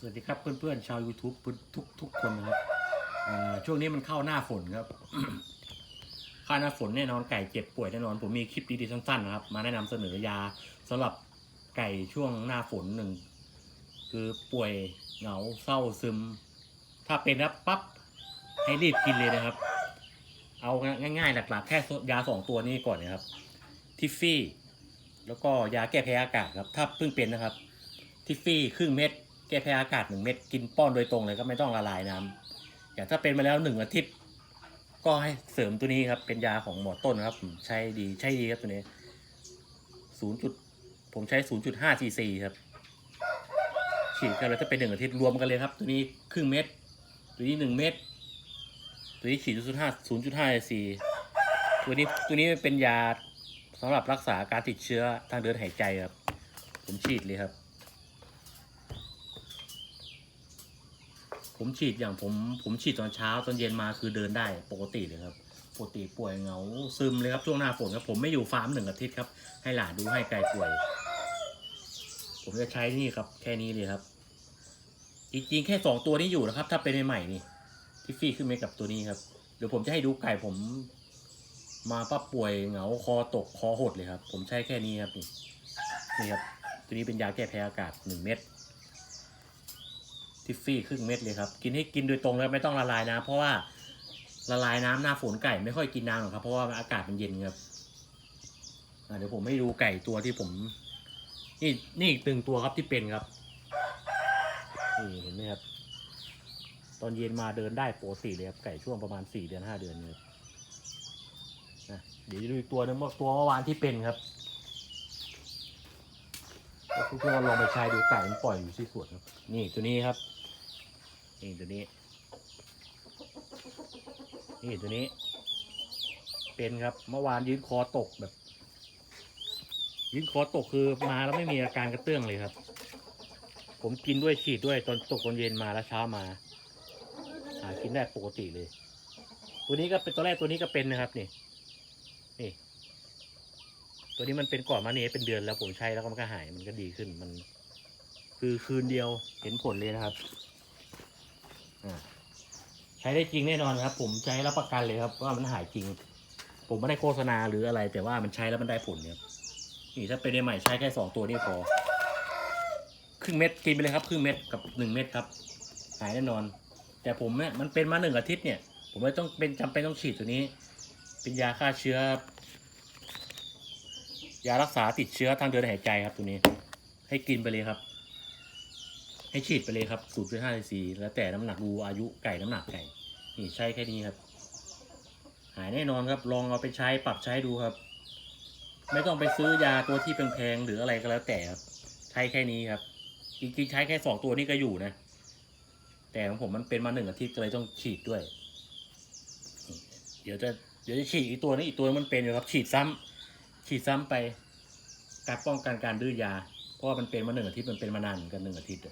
สวัสดีครับเพื่อนๆชาว YouTube ทุกทุกคนนะครับช่วงนี้มันเข้าหน้าฝนครับเข้าหน้าฝนแน่นอนไก่เจ็บป่วยแน่นอน ผมมีคลิปดีๆสั้นๆนะครับ มาแนะนำเสนอยาสำหรับไก่ช่วงหน้าฝนหนึ่งคือป่วยเหงาเศร้าซึม ถ้าเป็นแล้วปั๊บให้รีบกินเลยนะครับ เอาง่ายๆ หลักๆ แค่ยาสองตัวนี้ก่อนนะครับทิฟฟี่ แล้วก็ยาแก้แพ้อากาศครับ ถ้าเพิ่งเป็นนะครับ ทิฟฟี่ครึ่งเม็ด แก้แพ้อากาศหนึ่งเม็ดกินป้อนโดยตรงเลยก็ไม่ต้องละลายน้ำอย่างถ้าเป็นมาแล้วหนึ่งอาทิตย์ ก็ให้เสริมตัวนี้ครับ เป็นยาของหมอต้นครับใช้ดีใช้ดีครับตัวนี้ศูนย์จุดผมใช้ศูนย์จุดห้าซีซีครับฉีดกันแล้วถ้าเป็นหนึ่งอาทิตย์รวมกันเลยครับ ตัวนี้ครึ่งเม็ดตัวนี้หนึ่งเม็ดตัวนี้ฉีดศูนย์จุดห้าศูนย์จุดห้าซีซีตัวนี้ตัวนี้เป็นยาสำหรับรักษาการติดเชื้อทางเดินหายใจครับ ผมฉีดเลยครับ ผมฉีดอย่างผมผมฉีดตอนเช้าตอนเย็นมาคือเดินได้ปกติเลยครับปกติป่วยเหงาซึมเลยครับช่วงหน้าฝนครับผมไม่อยู่ฟาร์มหนึ่งอาทิตย์ครับให้หลานดูให้ไก่ป่วย ผมจะใช้นี่ครับ แค่นี้เลยครับจริงๆแค่สองตัวนี้อยู่นะครับ ถ้าเป็นใหม่ๆนี่ที่ฟี่ขึ้นเมกับตัวนี้ครับเดี๋ยวผมจะให้ดูไก่ผมมาปั๊บป่วยเหงาคอตกคอหดเลยครับ ผมใช้แค่นี้ครับนี่นี่ครับตัวนี้เป็นยาแก้แพ้อากาศหนึ่งเม็ด ทิฟฟี่ครึ่งเม็ดเลยครับ กินให้กินโดยตรงแล้วไม่ต้องละลายน้ำเพราะว่าละลายน้ำหน้าฝนไก่ไม่ค่อยกินน้ำหรอกครับ เพราะว่าอากาศมันเย็นครับเดี๋ยวผมให้ดูไก่ตัวที่ผม นี่นี่อีกตึงตัวครับที่เป็นครับนี่เห็นไหมครับ ตอนเย็นมาเดินได้โปกติเลยครับไก่ช่วงประมาณสี่เดือนห้าเดือนเลยนะเดี๋ยวดูอีกตัวนึงเมื่อตัวเมื่อวานที่เป็นครับเพื่อนๆลองไปใช้ดูไก่มันปล่อยอยู่ที่สวนครับ นี่ตัวนี้ครับ นี่ตัวนี้ นี่ตัวนี้ เป็นครับเมื่อวานยืนคอตกแบบ ยืนคอตกคือมาแล้วไม่มีอาการกระเตื้องเลยครับ ผมกินด้วยฉีดด้วยตอนตกตอนเย็นมาแล้วเช้ามา หากินได้ปกติเลย ตัวนี้ก็เป็นตัวแรกตัวนี้ก็เป็นนะครับนี่นี่ ตัวนี้มันเป็นก่อนมาเนี่ยเป็นเดือนแล้วผมใช้แล้วก็มันก็หายมันก็ดีขึ้นมัน คือคืนเดียวเห็นผลเลยนะครับ ใช้ได้จริงแน่นอนครับ ผมใช้รับประกันเลยครับ ว่ามันหายจริง ผมไม่ได้โฆษณาหรืออะไร แต่ว่ามันใช้แล้วมันได้ผลเนี่ยนี่ถ้าเป็นในใหม่ใช้แค่สองตัวนี่พอครึ่งเม็ดกินไปเลยครับครึ่งเม็ดกับหนึ่งเม็ดครับ หายแน่นอน แต่ผมเนี่ยมันเป็นมาหนึ่งอาทิตย์เนี่ย ผมไม่ต้องเป็นจำเป็นต้องฉีดตัวนี้ เป็นยาฆ่าเชื้อยารักษาติดเชื้อทางเดินหายใจครับตัวนี้ ให้กินไปเลยครับ ให้ฉีดไปเลยครับสูตรห้าซีแล้วแต่น้ำหนักดูอายุไก่น้ำหนักไก่นี่ใช้แค่นี้ครับ หายแน่นอนครับ ลองเอาไปใช้ปรับใช้ดูครับ ไม่ต้องไปซื้อยาตัวที่แพงๆหรืออะไรก็แล้วแต่ครับ ใช้แค่นี้ครับ จริงๆใช้แค่สองตัวนี้ก็อยู่นะ แต่ของผมมันเป็นมาหนึ่งอาทิตย์ก็เลยต้องฉีดด้วย เดี๋ยวจะเดี๋ยวจะฉีดอีกตัวนึงอีกตัวมันเป็นอยู่ครับ ฉีดซ้ำฉีดซ้ำไปการป้องกันการดื้อยา เพราะว่ามันเป็นมาหนึ่งอาทิตย์มันเป็นมานานกันหนึ่งอาทิตย์